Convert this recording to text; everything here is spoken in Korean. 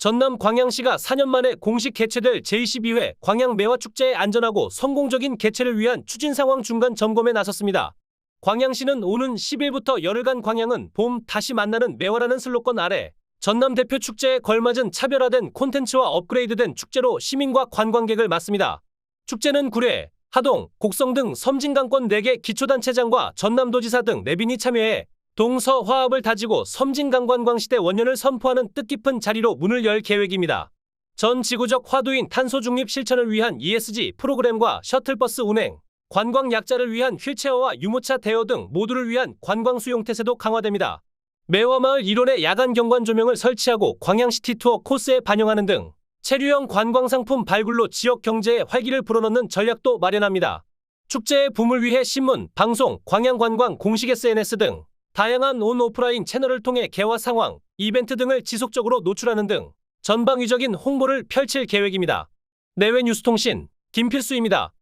전남 광양시가 4년 만에 공식 개최될 제22회 광양 매화축제의 안전하고 성공적인 개최를 위한 추진 상황 중간 점검에 나섰습니다. 광양시는 오는 10일부터 열흘간 광양은 봄 다시 만나는 매화라는 슬로건 아래 전남 대표 축제에 걸맞은 차별화된 콘텐츠와 업그레이드된 축제로 시민과 관광객을 맞습니다. 축제는 구례, 하동, 곡성 등 섬진강권 4개 기초단체장과 전남도지사 등 내빈이 참여해 동서화합을 다지고 섬진강관광시대 원년을 선포하는 뜻깊은 자리로 문을 열 계획입니다. 전 지구적 화두인 탄소 중립 실천을 위한 ESG 프로그램과 셔틀버스 운행, 관광 약자를 위한 휠체어와 유모차 대여 등 모두를 위한 관광 수용 태세도 강화됩니다. 매화마을 일원의 야간 경관 조명을 설치하고 광양시티 투어 코스에 반영하는 등 체류형 관광 상품 발굴로 지역 경제에 활기를 불어넣는 전략도 마련합니다. 축제의 붐을 위해 신문, 방송, 광양관광 공식 SNS 등 다양한 온 오프라인 채널을 통해 개화 상황, 이벤트 등을 지속적으로 노출하는 등 전방위적인 홍보를 펼칠 계획입니다. 내외 뉴스통신 김필수입니다.